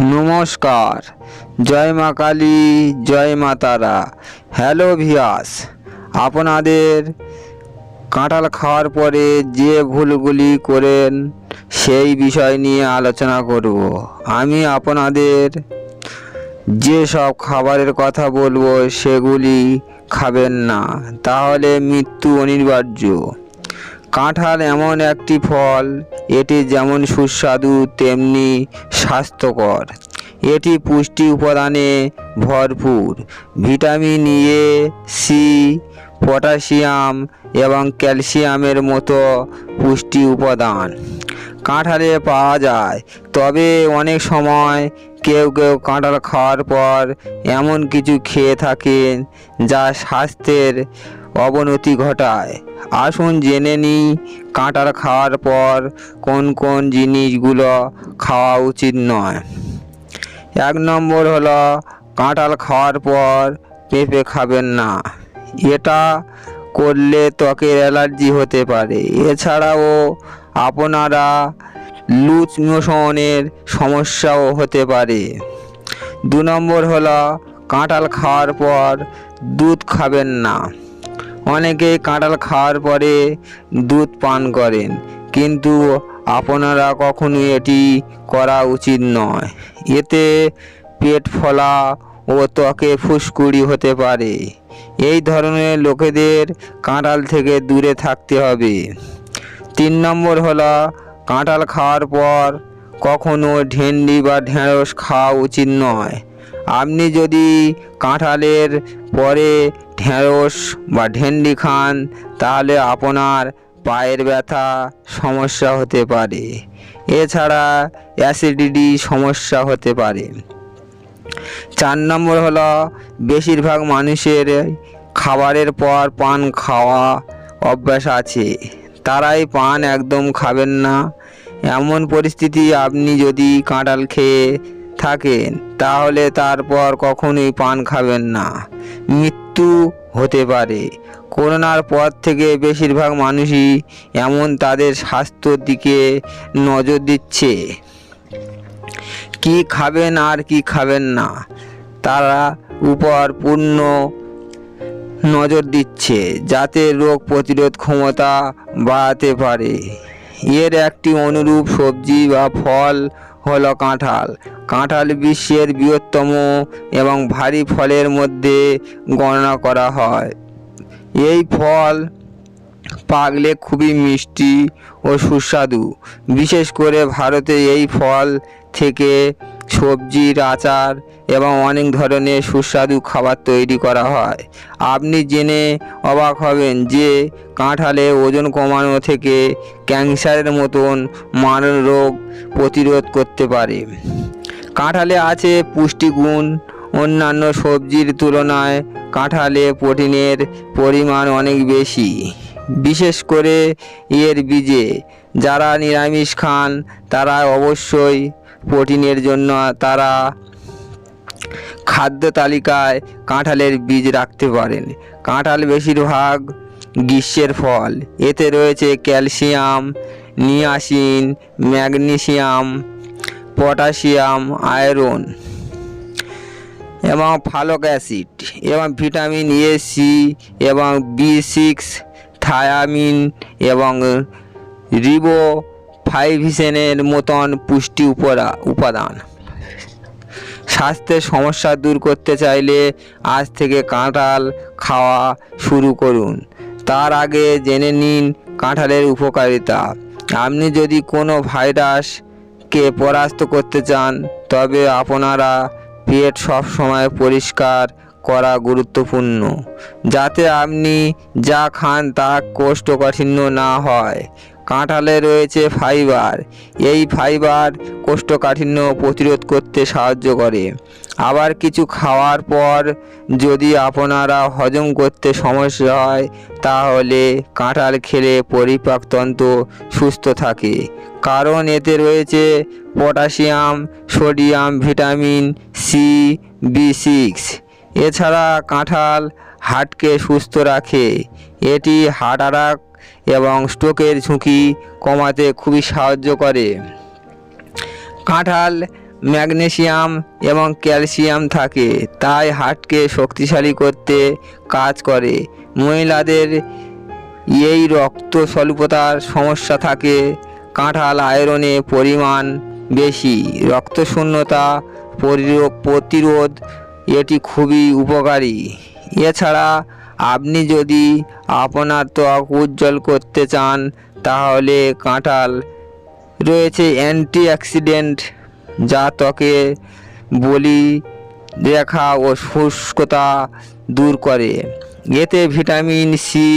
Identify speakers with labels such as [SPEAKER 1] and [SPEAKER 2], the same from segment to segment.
[SPEAKER 1] নমস্কার। জয় মা কালী, জয় মা তারা। হ্যালো ভিয়াস, আপনাদের কাঁঠাল খাওয়ার পরে যে ভুলগুলি করেন সেই বিষয় নিয়ে আলোচনা করব। আমি আপনাদের যে সব খাবারের কথা বলব সেগুলি খাবেন না, তাহলে মৃত্যু অনিবার্য। কাঁঠাল এমন একটি ফল, এটি যেমন সুস্বাদু তেমনি স্বাস্থ্যকর। এটি পুষ্টি উপাদানে ভরপুর। ভিটামিন এ, সি, পটাশিয়াম এবং ক্যালসিয়ামের মতো পুষ্টি উপাদান। কাঁঠালে পাওয়া যায়, তবে অনেক সময় কেউ কেউ কাঁঠাল খাওয়ার পর এমন কিছু খেয়ে থাকেন যা স্বাস্থ্যের অবনতি ঘটায়। আসুন জেনে নিই কাঁঠাল খাওয়ার পর কোন কোন জিনিসগুলো খাওয়া উচিত নয়। এক নম্বর হলো কাঁঠাল খাওয়ার পর পেঁপে খাবেন না। এটা করলে ত্বকের অ্যালার্জি হতে পারে। এছাড়াও আপনারা লুজ মোশনের সমস্যাও হতে পারে। দু নম্বর হলো কাঁঠাল খাওয়ার পর দুধ খাবেন না। অনেকেই কাঁঠাল খাওয়ার পরে দুধ পান করেন, কিন্তু আপনারা কখনো এটি করা উচিত নয়। এতে পেট ফলা ও ত্বকে ফুসকুড়ি হতে পারে। এই ধরনের লোকেদের কাঁঠাল থেকে দূরে থাকতে হবে। তিন নম্বর হলো, কাঁঠাল খাওয়ার পর কখনো ঢেন্ডি বা ঢেঁড়স খাওয়া উচিত নয়। আপনি যদি কাঁঠালের পরে ঢেঁড়স বা ঢেন্ডি খান, তাহলে আপনার পায়ের ব্যথা সমস্যা হতে পারে। এছাড়া অ্যাসিডিটি সমস্যা হতে পারে। চার নম্বর হলো, বেশিরভাগ মানুষের খাবারের পর পান খাওয়া অভ্যাস আছে। তারাই পান একদম খাবেন না। এমন পরিস্থিতি আপনি যদি কাঁঠাল খেয়ে থাকেন, তাহলে তারপর কখনোই পান খাবেন না। মৃত্যু হতে পারে। করোনার পর থেকে বেশিরভাগ মানুষই এমন তাদের স্বাস্থ্যর দিকে নজর দিচ্ছে। কি খাবেন আর কি খাবেন না, তারা উপর পূর্ণ নজর দিচ্ছে যাতে রোগ প্রতিরোধ ক্ষমতা বাড়াতে পারে। এর একটি অনুরূপ সবজি বা ফল হলো কাঁঠাল। কাঁঠাল বিশ্বের বৃহত্তম এবং ভারী ফলের মধ্যে গণনা করা হয়। এই ফল পাকলে খুবই মিষ্টি ও সুস্বাদু। বিশেষ করে ভারতে এই ফল থেকে সবজির আচার এবং অনেক ধরনের সুস্বাদু খাবার তৈরি করা হয়। আপনি জেনে অবাক হবেন যে কাঁঠালে ওজন কমানো থেকে ক্যান্সারের মতন মারণ রোগ প্রতিরোধ করতে পারে। কাঁঠালে আছে পুষ্টিগুণ। অন্যান্য সবজির তুলনায় কাঁঠালে প্রোটিনের পরিমাণ অনেক বেশি। বিশেষ করে এর বীজে যারা নিরামিষ খান, তারা অবশ্যই প্রোটিনের জন্য তারা খাদ্য তালিকায় কাঁঠালের বীজ রাখতে পারেন। কাঁঠাল বেশিরভাগ গ্রীষ্মের ফল। এতে রয়েছে calcium, niacin, magnesium, potassium, iron এবং ফালক অ্যাসিড এবং ভিটামিন এ, সি এবং বি সিক্স, থায়ামিন এবং রিবো ফাইভিসেনের মতন পুষ্টি উপরা, উপাদান। স্বাস্থ্যের সমস্যা দূর করতে চাইলে আজ থেকে কাঁঠাল খাওয়া শুরু করুন। তার আগে জেনে নিন কাঁঠালের উপকারিতা। আপনি যদি কোনো ভাইরাসকে পরাস্ত করতে চান, তবে আপনারা পেট সবসময় পরিষ্কার করা গুরুত্বপূর্ণ, যাতে আপনি যা খান তা কোষ্ঠকাঠিন্য না হয়। কাঁঠালে রয়েছে ফাইবার এই ফাইবার কোষ্ঠকাঠিন্য প্রতিরোধ করতে সাহায্য করে। আবার কিছু খাওয়ার পর যদি আপনারা হজম করতে সমস্যা হয়, তাহলে কাঁঠাল খেলে পরিপাকতন্ত্র সুস্থ থাকে। কারণ এতে রয়েছে potassium, sodium, vitamin C, B six. এছাড়া কাঁঠাল হার্টকে সুস্থ রাখে। এটি হার্ট অ্যাটাক এবং স্ট্রোকের ঝুঁকি কমাতে খুবই সাহায্য করে। কাঁঠাল, ম্যাগনেসিয়াম এবং ক্যালসিয়াম থাকে, তাই হার্টকে শক্তিশালী করতে কাজ করে। মহিলাদের এই রক্ত স্বল্পতার সমস্যা থাকে, কাঁঠাল আয়রনে পরিমাণ বেশি, রক্তশূন্যতা প্রতিরোধ এটি খুবই উপকারী। এছাড়া আপনি যদি আপনার ত্বক উজ্জ্বল করতে চান, তাহলে কাঁঠাল রয়েছে অ্যান্টিঅক্সিডেন্ট, যা ত্বকে বলি রেখা ও শুষ্কতা দূর করে। এতে ভিটামিন সি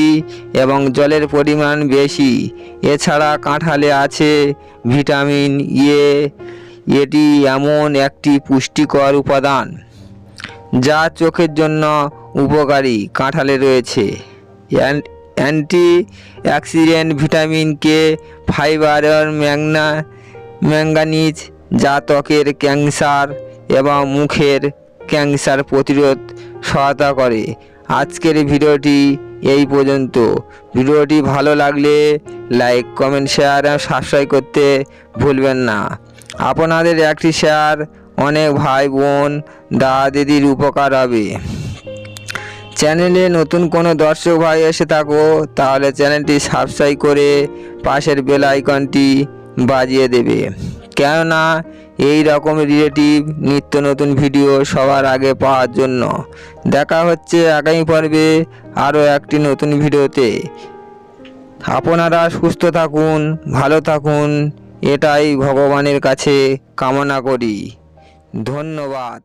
[SPEAKER 1] এবং জলের পরিমাণ বেশি। এছাড়া কাঁঠালে আছে ভিটামিন এ এটি এমন একটি পুষ্টিকর উপাদান, যা চোখের জন্য উপকারী কাঁঠালে রয়েছে। Antioxidant vitamin K, fibre আর ম্যাগনা ম্যাঙ্গানিজ যা ত্বকের ক্যান্সার এবং মুখের ক্যান্সার প্রতিরোধ সহায়তা করে। আজকের ভিডিওটি এই পর্যন্ত। ভিডিওটি ভালো লাগলে লাইক, কমেন্ট, শেয়ার এবং সাবস্ক্রাইব করতে ভুলবেন না। আপনাদের একটি শেয়ার অনেক ভাই, বোন, দাদা, দিদির উপকার হবে। চ্যানেলে নতুন কোনো দর্শক ভাই এসে থাকো, তাহলে চ্যানেলটি সাবস্ক্রাইব করে পাশের বেল আইকনটি বাজিয়ে দেবে। কেননা, এই রকম রিলেটিভ নিত্য নতুন ভিডিও সবার আগে পাওয়ার জন্য। দেখা হচ্ছে আগামী পর্বে আরও একটি নতুন ভিডিওতে আপনারা সুস্থ থাকুন, ভালো থাকুন, এটাই ভগবানের কাছে কামনা করি। ধন্যবাদ।